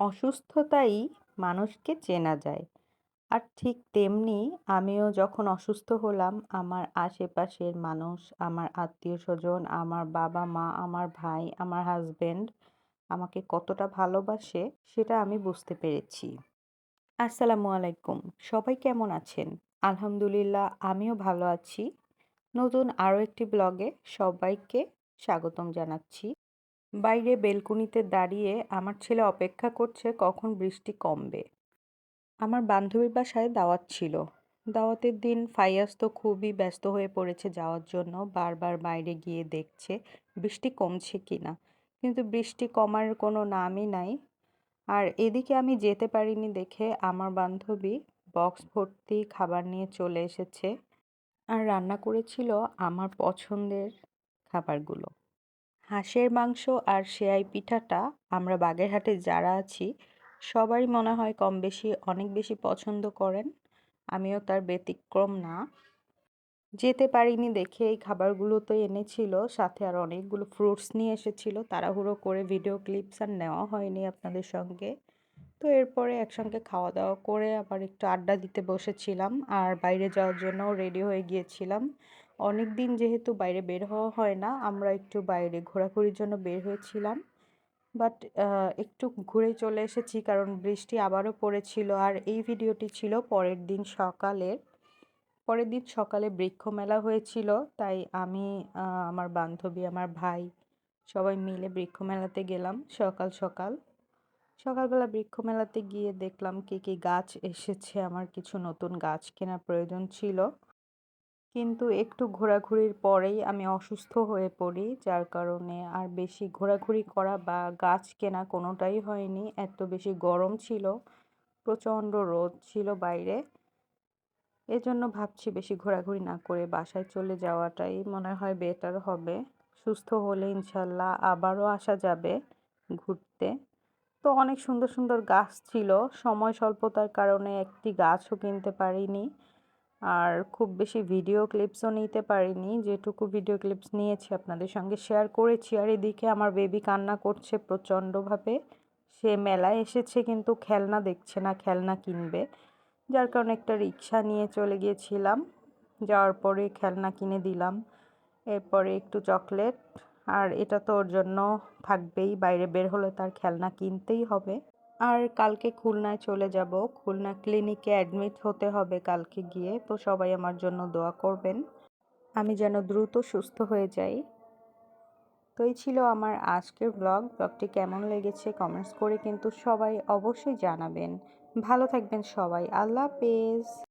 অসুস্থতাই মানুষকে চেনা যায়। আর ঠিক তেমনি আমিও যখন অসুস্থ হলাম, আমার আশেপাশের মানুষ, আমার আত্মীয় স্বজন আমার বাবা মা, আমার ভাই, আমার হাজবেন্ড আমাকে কতটা ভালোবাসে সেটা আমি বুঝতে পেরেছি। আসসালামু আলাইকুম, সবাই কেমন আছেন? আলহামদুলিল্লাহ, আমিও ভালো আছি। নতুন আরও একটি ব্লগে সবাইকে স্বাগতম জানাচ্ছি। বাইরে বেলকুনিতে দাঁড়িয়ে আমার ছেলে অপেক্ষা করছে কখন বৃষ্টি কমবে। আমার বান্ধবীর বাসায় দাওয়াত ছিল। দাওয়াতের দিন ফাইয়াস তো খুবই ব্যস্ত হয়ে পড়েছে যাওয়ার জন্য, বারবার বাইরে গিয়ে দেখছে বৃষ্টি কমছে কি না কিন্তু বৃষ্টি কমার কোনো নামই নাই। আর এদিকে আমি যেতে পারিনি দেখে আমার বান্ধবী বক্স ভর্তি খাবার নিয়ে চলে এসেছে আর রান্না করেছিল আমার পছন্দের খাবারগুলো। হাঁসের মাংস আর সেয়াই পিঠাটা আমরা বাগেরহাটে যারা আছি, সবারই মনে হয় কম বেশি অনেক বেশি পছন্দ করেন। আমিও তার ব্যতিক্রম না। যেতে পারিনি দেখে এই খাবারগুলো তো এনেছিল, সাথে আর অনেকগুলো ফ্রুটস নিয়ে এসেছিল, তাড়াহুড়ো করে ভিডিও ক্লিপস আর নেওয়া হয়নি আপনাদের সঙ্গে। তো এরপরে একসঙ্গে খাওয়া দাওয়া করে আবার একটু আড্ডা দিতে বসেছিলাম আর বাইরে যাওয়ার জন্য রেডি হয়ে গিয়েছিলাম। অনেক দিন যেহেতু বাইরে বের হওয়া হয় না, আমরা একটু বাইরে ঘোরাঘুরির জন্য বের হয়েছিলাম। বাট একটু ঘুরে চলে এসেছি কারণ বৃষ্টি আবারও পড়েছিল আর এই ভিডিওটি ছিল পরের দিন সকালের। পরের দিন সকালে বৃক্ষ মেলা হয়েছিল, তাই আমি আমার বান্ধবী, আমার ভাই সবাই মিলে বৃক্ষ মেলাতে গেলাম সকাল সকাল। সকালবেলা বৃক্ষ মেলাতে গিয়ে দেখলাম কি কি গাছ এসেছে, আমার কিছু নতুন গাছ কেনার প্রয়োজন ছিল। কিন্তু একটু ঘোরাঘুরির পরেই আমি অসুস্থ হয়ে পড়ি, যার কারণে আর বেশি ঘোরাঘুরি করা বা গাছ কেনা কোনোটাই হয়নি। এত বেশি গরম ছিল, প্রচণ্ড রোদ ছিল বাইরে। এজন্য ভাবছি বেশি ঘোরাঘুরি না করে বাসায় চলে যাওয়াটাই মনে হয় বেটার হবে। সুস্থ হলে ইনশাল্লাহ আবারও আসা যাবে ঘুরতে। তো অনেক সুন্দর সুন্দর গাছ ছিল। সময় স্বল্পতার কারণে একটি গাছও কিনতে পারিনি। আর খুব বেশি ভিডিও ক্লিপসও নিতে পারিনি। যেটুকু ভিডিও ক্লিপস নিয়েছি আপনাদের সঙ্গে শেয়ার করেছি। আর এদিকে আমার বেবি কান্না করছে প্রচণ্ডভাবে। সে মেলায় এসেছে কিন্তু খেলনা দেখছে না, খেলনা কিনবে। যার কারণে একটা রিক্সা নিয়ে চলে গিয়েছিলাম। যাওয়ার পরে খেলনা কিনে দিলাম। এরপরে একটু চকলেট আর এটা তো ওর জন্য থাকবেই। বাইরে বের হলে তার খেলনা কিনতেই হবে। আর কালকে খুলনায় চলে যাব। খুলনা ক্লিনিকে অ্যাডমিট হতে হবে কালকে গিয়ে। তো সবাই আমার জন্য দোয়া করবেন। আমি যেন দ্রুত সুস্থ হয়ে যাই। তো এই ছিল আমার আজকের ব্লগ। ব্লগটি কেমন লেগেছে কমেন্টস করে কিন্তু সবাই অবশ্যই জানাবেন। ভালো থাকবেন সবাই। আল্লাহ হাফেজ।